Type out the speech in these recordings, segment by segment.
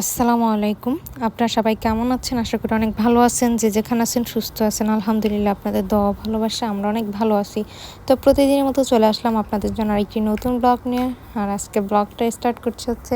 আসসালামু আলাইকুম। আপনারা সবাই কেমন আছেন? আশা করি অনেক ভালো আছেন। যে যেখানে আছেন সুস্থ আছেন। আলহামদুলিল্লাহ, আপনাদের দোয়া ভালোবাসা, আমরা অনেক ভালো আছি। তো প্রতিদিনের মতো চলে আসলাম আপনাদের জন্য আরেকটি নতুন ব্লগ নিয়ে। আর আজকে ব্লগটা স্টার্ট করছে হচ্ছে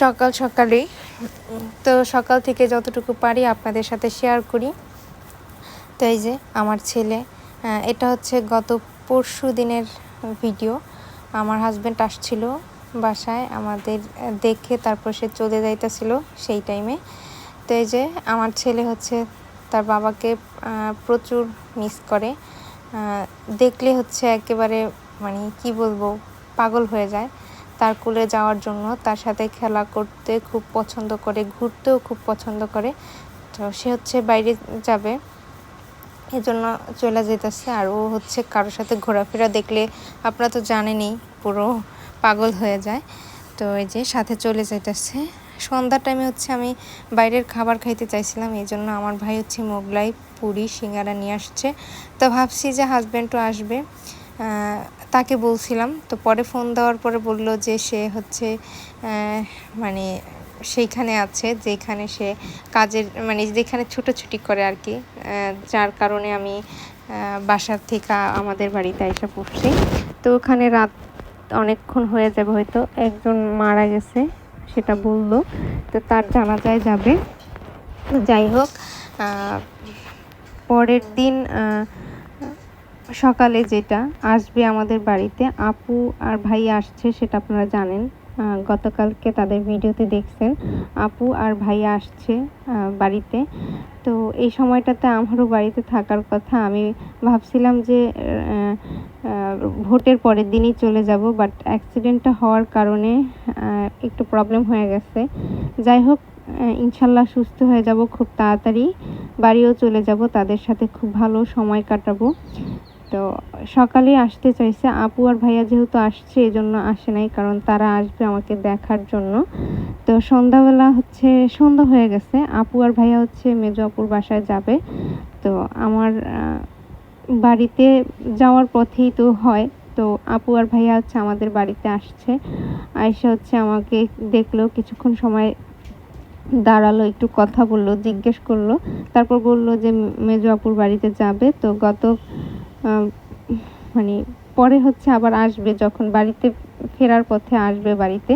সকাল সকালেই তো সকাল থেকে যতটুকু পারি আপনাদের সাথে শেয়ার করি। তো এই যে আমার ছেলে এটা হচ্ছে গত পরশু দিনের ভিডিও আমার হাজব্যান্ড আসছিল বাসায় আমাদের দেখে তারপর সে চলে যাইতেছিল সেই টাইমে তো এই যে আমার ছেলে হচ্ছে তার বাবাকে প্রচুর মিস করে। দেখলে হচ্ছে একেবারে মানে কি বলব, পাগল হয়ে যায়। তার কুলে যাওয়ার জন্য তার সাথে খেলা করতে খুব পছন্দ করে, ঘুরতেও খুব পছন্দ করে। তো সে হচ্ছে বাইরে যাবে। এজন্য চলে যেতেছে আর ও হচ্ছে কারোর সাথে ঘোরাফেরা দেখলে, আপনারা তো জানেনই পুরো পাগল হয়ে যায়। তো এই যে সাথে চলে যাইতেছে। সন্ধ্যার টাইমে হচ্ছে আমি বাইরের খাবার খাইতে চাইছিলাম, এই জন্য আমার ভাই হচ্ছে মোগলাই, পুরি, সিঙ্গারা নিয়ে আসছে। তো ভাবছি যে হাজব্যান্ডও আসবে। তাকে বলছিলাম। তো পরে ফোন দেওয়ার পরে বলল যে সে হচ্ছে মানে সেইখানে আছে, যেখানে সে কাজের মানে যেখানে ছুটোছুটি করে আর কি। যার কারণে আমি বাসার থেকে আমাদের বাড়িতে এসে পড়ছি। তো ওখানে রাত অনেকক্ষণ হয়ে যাবে, হয়তো একজন মারা গেছে, সেটা বলল। তো তার জানাজায় যাবে। যাই হোক পরের দিন সকালে যেটা আসবে আমাদের বাড়িতে, আপু আর ভাই আসছে, সেটা আপনারা জানেন। গতকালকে তাদের ভিডিওতে দেখছেন, আপু আর ভাই আসছে বাড়িতে। তো এই সময়টাতে আমারও বাড়িতে থাকার কথা। আমি ভাবছিলাম যে ভোটের পরের দিনই চলে যাব বাট অ্যাক্সিডেন্টটা হওয়ার কারণে একটু প্রবলেম হয়ে গেছে। যাই হোক ইনশাল্লাহ সুস্থ হয়ে যাব খুব তাড়াতাড়ি। বাড়িও চলে যাব, তাদের সাথে খুব ভালো সময় কাটাবো। তো সকালে আসতে চাইছে আপু আর ভাইয়া যেহেতু আসছে এই জন্য আসে নাই, কারণ তারা আসবে আমাকে দেখার জন্য। তো সন্ধ্যাবেলা হচ্ছে, সন্ধ্যা হয়ে গেছে, আপু আর ভাইয়া হচ্ছে মেজো আপুর বাসায় যাবে। তো আমার বাড়িতে যাওয়ার পথেই তো হয়। তো আপু আর ভাইয়া হচ্ছে আমাদের বাড়িতে আসছে। আয়সা হচ্ছে আমাকে দেখল, কিছুক্ষণ সময় দাঁড়াল, একটু কথা বলল, জিজ্ঞেস করল। তারপর বলল যে, মেজো আপুর বাড়িতে যাবে। তো গত মানে পরে হচ্ছে আবার আসবে, যখন বাড়িতে ফেরার পথে আসবে বাড়িতে।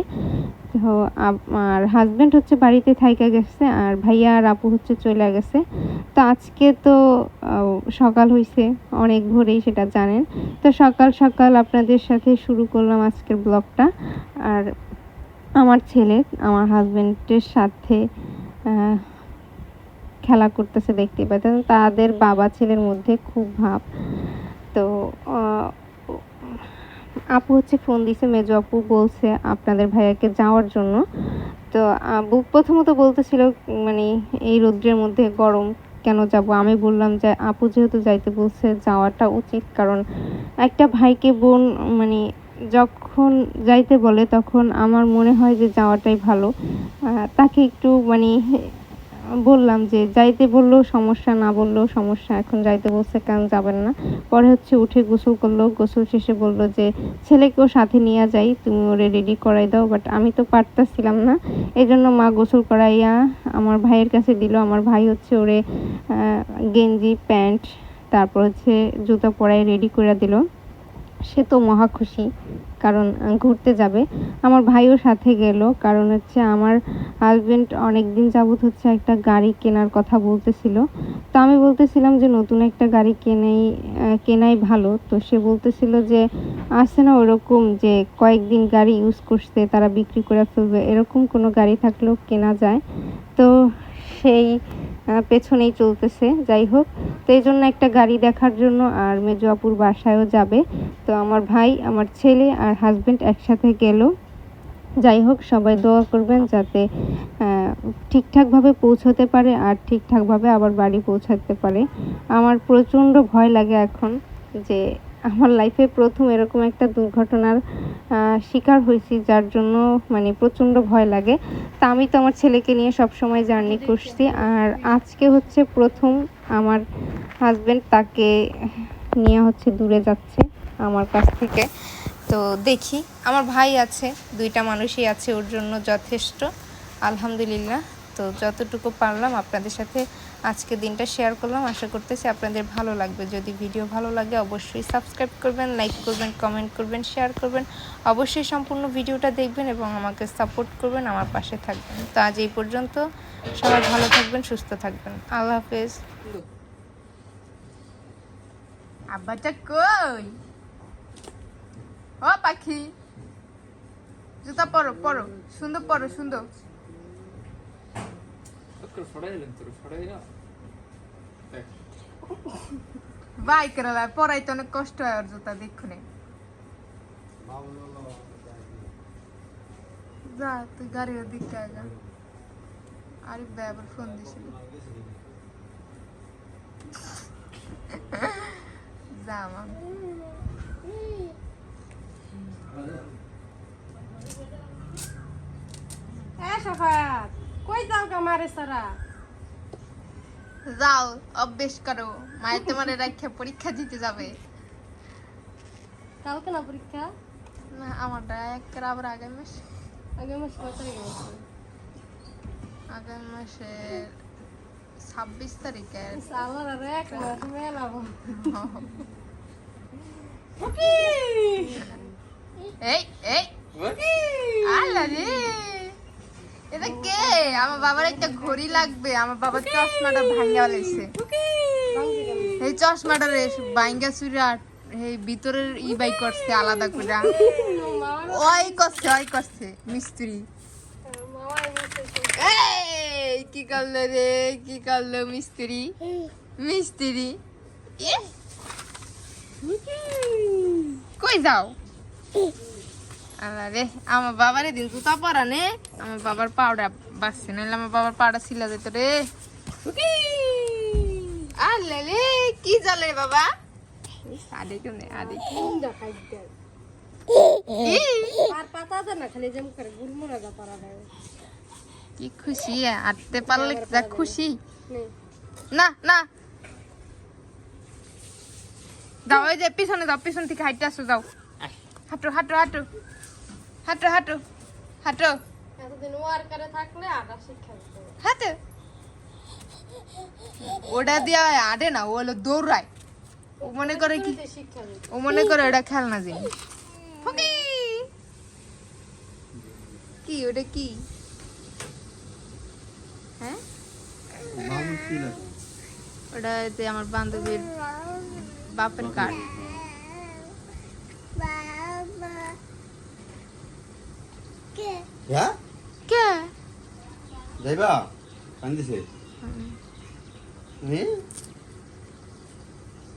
তো আমার হাজবেন্ড হচ্ছে বাড়িতে থাইকা গেছে, আর ভাইয়া আর আপু হচ্ছে চলে গেছে। তো আজকে তো সকাল হয়েছে অনেক ভোরেই সেটা জানেন। তো সকাল সকাল আপনাদের সাথে শুরু করলাম আজকের ব্লগটা। আর আমার ছেলে, আমার হাজবেন্ডের সাথে খেলা করতেছে দেখতে পাচ্ছেন তাদের বাবা ছেলের মধ্যে খুব ভাব। তো আপু হচ্ছে ফোন দিছে, মেজো আপু বলছে আপনাদের ভাইয়াকে যাওয়ার জন্য। তো আবু প্রথমত বলতেছিল মানে এই রৌদ্রের মধ্যে গরম কেন যাব? আমি বললাম যে, আপু যেহেতু যাইতে বলছে, যাওয়াটা উচিত। কারণ একটা ভাইকে বোন মানে যখন যাইতে বলে, তখন আমার মনে হয় যে, যাওয়াটাই ভালো। তাকে একটু মানে বললাম যে যাইতে বললেও সমস্যা না বললেও সমস্যা এখন যাইতে বলছে কেন যাবেন না। পরে হচ্ছে উঠে গোসল করল, গোসল শেষে বলল যে, ছেলেকেও সাথে নিয়ে যাই, তুমি ওরে রেডি করাই দাও বাট আমি তো পারতেছিলাম না। এই জন্য মা গোসল করাইয়া আমার ভাইয়ের কাছে দিল। আমার ভাই হচ্ছে ওরে গেঞ্জি, প্যান্ট, তারপর হচ্ছে জুতো পরাই রেডি করে দিল। সে তো মহা খুশি। কারণ ঘুরতে যাবে। আমার ভাইও সাথে গেল, কারণ হচ্ছে আমার হাজবেন্ড অনেক দিন যাবত হচ্ছে একটা গাড়ি কেনার কথা বলতেছিল। তো আমি বলতেছিলাম যে, নতুন একটা গাড়ি কেনাই কেনাই ভালো। তো সে বলতেছিল যে, আছে না ওরকম যে, কয়েকদিন গাড়ি ইউজ করছে, তারা বিক্রি করে ফেলবে? এরকম কোনো গাড়ি থাকলেও কেনা যায়। তো সেই পেছনেই চলতেছে, যাই হোক। তো এই জন্য একটা গাড়ি দেখার জন্য আর মেজো আপুর বাসায়ও যাবে। তো আমার ভাই, আমার ছেলে আর হাজবেন্ড একসাথে গেল। যাই হোক, সবাই দোয়া করবেন যাতে ঠিকঠাকভাবে পৌঁছতে পারে আর ঠিকঠাকভাবে আবার বাড়ি পৌঁছাতে পারে। আমার প্রচণ্ড ভয় লাগে এখন যে আমার লাইফে প্রথম এরকম একটা দুর্ঘটনার শিকার হয়েছি, যার জন্য মানে প্রচণ্ড ভয় লাগে। তা আমি তো আমার ছেলেকে নিয়ে সব সময় জার্নি করছি। আর আজকে হচ্ছে প্রথম আমার হাজব্যান্ড তাকে নিয়ে হচ্ছে দূরে যাচ্ছে আমার কাছ থেকে। তো দেখি, আমার ভাই আছে, দুইটা মানুষই আছে ওর জন্য যথেষ্ট। আলহামদুলিল্লাহ। তো যতটুকু পারলাম আপনাদের সাথে আজকে দিনটা শেয়ার করলাম। আশা করতেছি আপনাদের ভালো লাগবে। যদি ভিডিও ভালো লাগে, অবশ্যই সাবস্ক্রাইব করবেন লাইক করবেন কমেন্ট করবেন শেয়ার করবেন। অবশ্যই সম্পূর্ণ ভিডিওটা দেখবেন এবং আমাকে সাপোর্ট করবেন, আমার পাশে থাকবেন। তো আজ এই পর্যন্ত সবাই ভালো থাকবেন, সুস্থ থাকবেন। আল্লাহ হাফেজ। আব্বাটা কই? ও পাখি। জুতা পরো পরো। সুন্দর পরো, সুন্দর। করে সরাই এলেন তোর সরাই বাই করে ভাই পড়াই তো অনেক কষ্ট হয় ওর জুতা দেখুনে যা তুই গাড়ি ওদিক আগা আরিফ ভাই আবার ফোন দিছিল যা মাম হ্যাঁ সফাত কই যাও গা মারে সারা? যাও অভ্যেস করো। মায়ের তোমার রাখা পরীক্ষা দিতে যাবে। কালকে না পরীক্ষা? না আমারটা এক আবার আগামী মাস। আগে মাস কত তারিখে আগামী মাসের ছাব্বিশ তারিখে। আল্লাহ রে এক মাস মেলা এই এই। আল্লাহ রে। আমার বাবার একটা ঘড়ি লাগবে। আমার বাবার চশমাটা ভাঙ্গা লাইছে এই চশমাটা রে, ভাঙ্গা চুরা এই ভিতরের ই বাই করছে আলাদা করে। ওই করছে ওই করছে, মিস্ত্রি। এই, কি করল রে, কি করল মিস্ত্রি? মিস্ত্রি। কই যাও? আল্লাহ রে, আমার বাবার দিন জুতা পরা নে, আমার বাবার পাউডা বাসছে নাহলে আমার বাবার পাউডা ছিল যেত রে আল্লাহ রে কি চলে বাবা? আদে কেমনে আদে কি? খুশি আটতে পারলে যা খুশি। না। না যাও ওই যে পিছনে যাও পিছন থেকে হাইটে আসো যাও। হাঁটো হাঁটো হাঁটো। হাঁটো হাঁটো। হাঁটো। এতদিন ওয়ার্কারে থাকলে আটা শিক্ষা দিতে হবে। হাঁটো ওটা দিয়ে আটে না ও হলো দৌড়ায়। ও মনে করে কি এতে শিক্ষা দিতে ও মনে করে ওটা খেলনা জিনিস ফুকি! কি ওটা কি? হ্যাঁ? ওটা এতে আমার বান্ধবীর বাপের কার্ড। হ্যাঁ? কে যাইবা? কান্দিছে?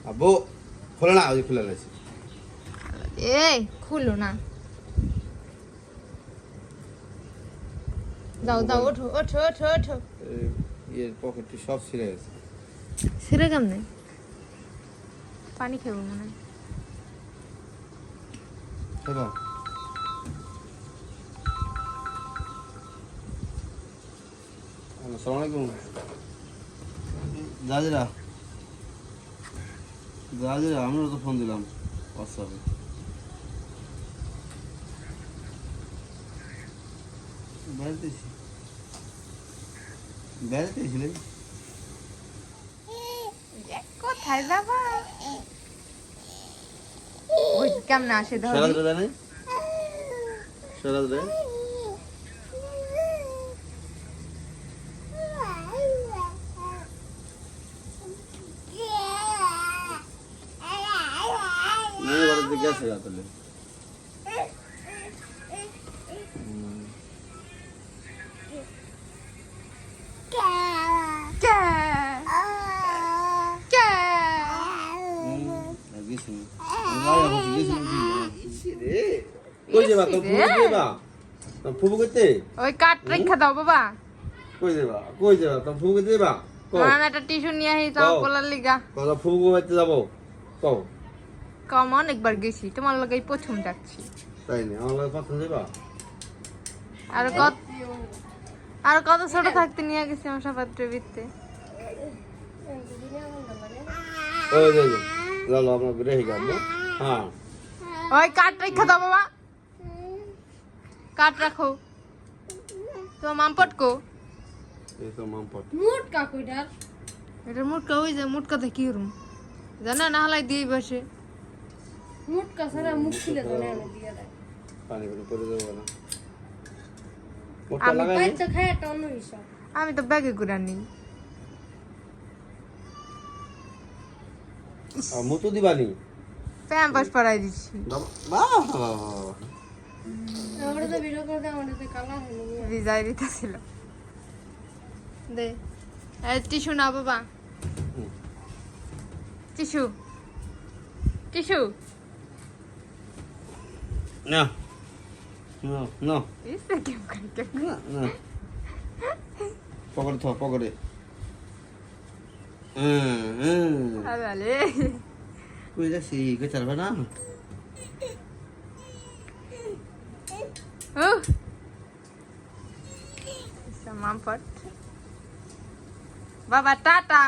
আব্বু খোলে না ওই খুলে লাগছে এই খুলো না। যাও যাও ওঠো ওঠো ওঠো ওঠো। ইয়ের পকেটটি সব ছিঁড়ে গেছে। সেরে কেমনে? পানি খাব মনে হয়। আসসালামু আলাইকুম জাজিরা। জাজিরা আমিও তো ফোন দিলাম হোয়াটসঅ্যাপে বেড়াতে এসি। কোথায় যাবা? ওই কেমনে আসে ধর। সরাজ রে কে? কে? কই যাবা? তো ফুবু যাবা তো ফুবু করতে ওই কাঠ রেখা দাও বাবা। কই যাবা? কই যাবা? তো ফুবু করতে যাবা? কও। একটা টিস্যু নিয়ে আসি তো কও। লিগা। কথা ফুবু করতে যাব? কও। কম অনেকবার গেছি। তোমার লগে প্রথম যাচ্ছি। তাই না আমার লাগে পাঠান যাবা? আর কত আর কত ছোট থাকতে নিয়ে গেছি আমার সাপাত্রে বিতে ওই যে যে লালো আমরা গেল হ্যাঁ। ওই কাঠ রেখা দাও বাবা। কাঠ রাখো। তোমার মামপট কো এই তো মামপট মুট কাকুইটার এটা মুটকা ওই যে মুটকাতে কি করুম? জানা না হলাই দিয়ে বসে। মুট কাছাড়া মুখ খুলে জানে আমি দিয়ে দেয়। পানি যাব না। আমি একটা অন্য হিসাব। আমি তো ব্যাগে করে আনি মতো দিবানি প্যাম্পাস পরাই দিচ্ছি। বাহ আমরা তো ভিডিও করতে আমাদের তো কালা দে। এই টিস্যু না বাবা। টিস্যু। টিস্যু। না না না ইসে কেম কাটে না না পকড়ে থ পকড়ে হুম হুম আরে কই যাচ্ছি কই চালবে না ও মামপট বাবা টাটা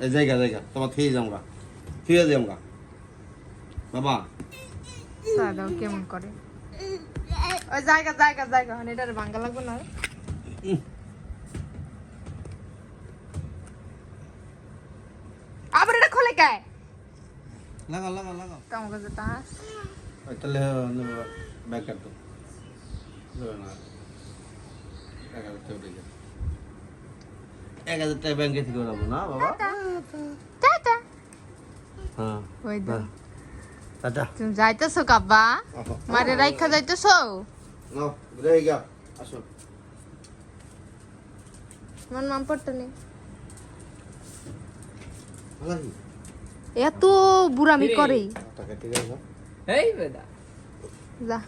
এই জায়গা জায়গা তোমার থুয়ে যামগা থুয়ে যামগা বাবা সাদাও কেমন করে? ওই জায়গা জায়গা জায়গা মানে এটার ভাঙ্গা লাগবে না। আবার এটা খোলে কে? লাগা লাগা লাগা কাম কাজে ওই তাহলে ব্যাগ কাটো না। এক হাজার টাকা ব্যাংকে থেকে না বাবা? টাটা। হ্যাঁ ওই দাও টাটা তুমি যাইতেছো কাব্বা? মারে রাইখা যাইতেছো? নাও গা আসো। নাম পড়তে নেই এত বুড়ামি করে টাকা ঠিক আছে। এই বেদা যা।